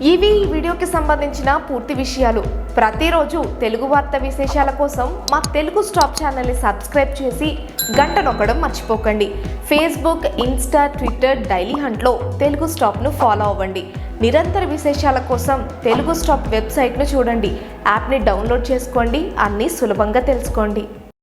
ఇవి ఈ వీడియోకి సంబంధించిన పూర్తి విషయాలు. ప్రతిరోజు తెలుగు వార్త విశేషాల కోసం మా తెలుగు స్టాప్ ఛానల్ని సబ్స్క్రైబ్ చేసి గంట నొక్కడం మర్చిపోకండి. ఫేస్బుక్ ఇన్స్టా ట్విట్టర్ డైలీ హంట్లో తెలుగు స్టాప్ను ఫాలో అవ్వండి. నిరంతర విశేషాల కోసం తెలుగు స్టాప్ వెబ్సైట్ను చూడండి. యాప్ని డౌన్లోడ్ చేసుకోండి. అన్నీ సులభంగా తెలుసుకోండి.